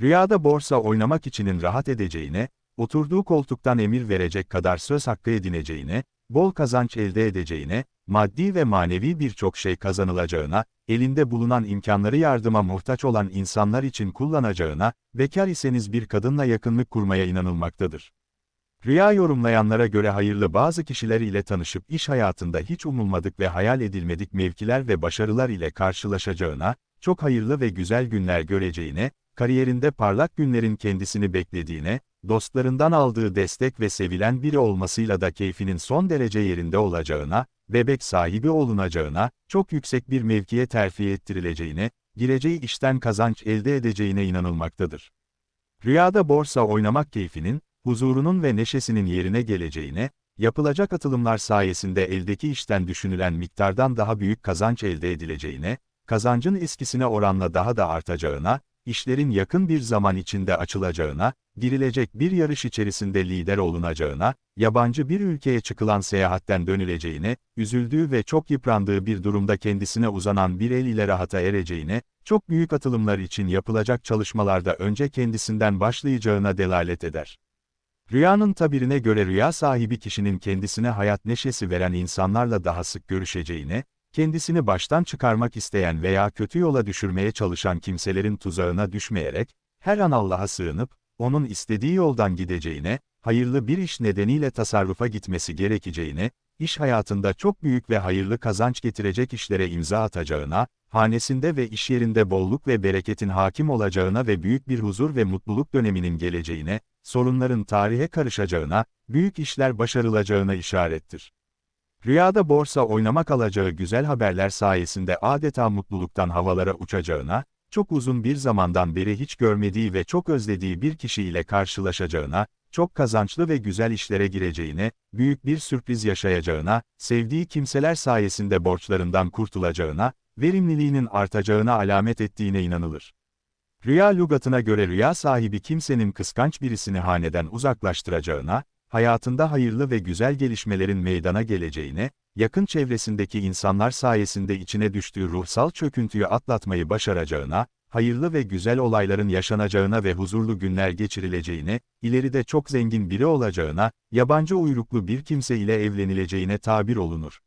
Rüyada borsa oynamak içinin rahat edeceğine, oturduğu koltuktan emir verecek kadar söz hakkı edineceğine, bol kazanç elde edeceğine, maddi ve manevi birçok şey kazanılacağına, elinde bulunan imkanları yardıma muhtaç olan insanlar için kullanacağına, bekar iseniz bir kadınla yakınlık kurmaya inanılmaktadır. Rüya yorumlayanlara göre hayırlı bazı kişiler ile tanışıp iş hayatında hiç umulmadık ve hayal edilmedik mevkiler ve başarılar ile karşılaşacağına, çok hayırlı ve güzel günler göreceğine, kariyerinde parlak günlerin kendisini beklediğine, dostlarından aldığı destek ve sevilen biri olmasıyla da keyfinin son derece yerinde olacağına, bebek sahibi olunacağına, çok yüksek bir mevkiye terfi ettirileceğine, gireceği işten kazanç elde edeceğine inanılmaktadır. Rüyada borsa oynamak keyfinin, huzurunun ve neşesinin yerine geleceğine, yapılacak atılımlar sayesinde eldeki işten düşünülen miktardan daha büyük kazanç elde edileceğine, kazancın eskisine oranla daha da artacağına, işlerin yakın bir zaman içinde açılacağına, girilecek bir yarış içerisinde lider olunacağına, yabancı bir ülkeye çıkılan seyahatten dönüleceğine, üzüldüğü ve çok yıprandığı bir durumda kendisine uzanan bir el ile rahata ereceğine, çok büyük atılımlar için yapılacak çalışmalarda önce kendisinden başlayacağına delalet eder. Rüyanın tabirine göre rüya sahibi kişinin kendisine hayat neşesi veren insanlarla daha sık görüşeceğine, kendisini baştan çıkarmak isteyen veya kötü yola düşürmeye çalışan kimselerin tuzağına düşmeyerek, her an Allah'a sığınıp, onun istediği yoldan gideceğine, hayırlı bir iş nedeniyle tasarrufa gitmesi gerekeceğine, iş hayatında çok büyük ve hayırlı kazanç getirecek işlere imza atacağına, hanesinde ve iş yerinde bolluk ve bereketin hakim olacağına ve büyük bir huzur ve mutluluk döneminin geleceğine, sorunların tarihe karışacağına, büyük işler başarılacağına işarettir. Rüyada borsa oynamak alacağı güzel haberler sayesinde adeta mutluluktan havalara uçacağına, çok uzun bir zamandan beri hiç görmediği ve çok özlediği bir kişiyle karşılaşacağına, çok kazançlı ve güzel işlere gireceğine, büyük bir sürpriz yaşayacağına, sevdiği kimseler sayesinde borçlarından kurtulacağına, verimliliğinin artacağına alamet ettiğine inanılır. Rüya lügatına göre rüya sahibi kimsenin kıskanç birisini haneden uzaklaştıracağına, hayatında hayırlı ve güzel gelişmelerin meydana geleceğine, yakın çevresindeki insanlar sayesinde içine düştüğü ruhsal çöküntüyü atlatmayı başaracağına, hayırlı ve güzel olayların yaşanacağına ve huzurlu günler geçirileceğine, ileride çok zengin biri olacağına, yabancı uyruklu bir kimse ile evlenileceğine tabir olunur.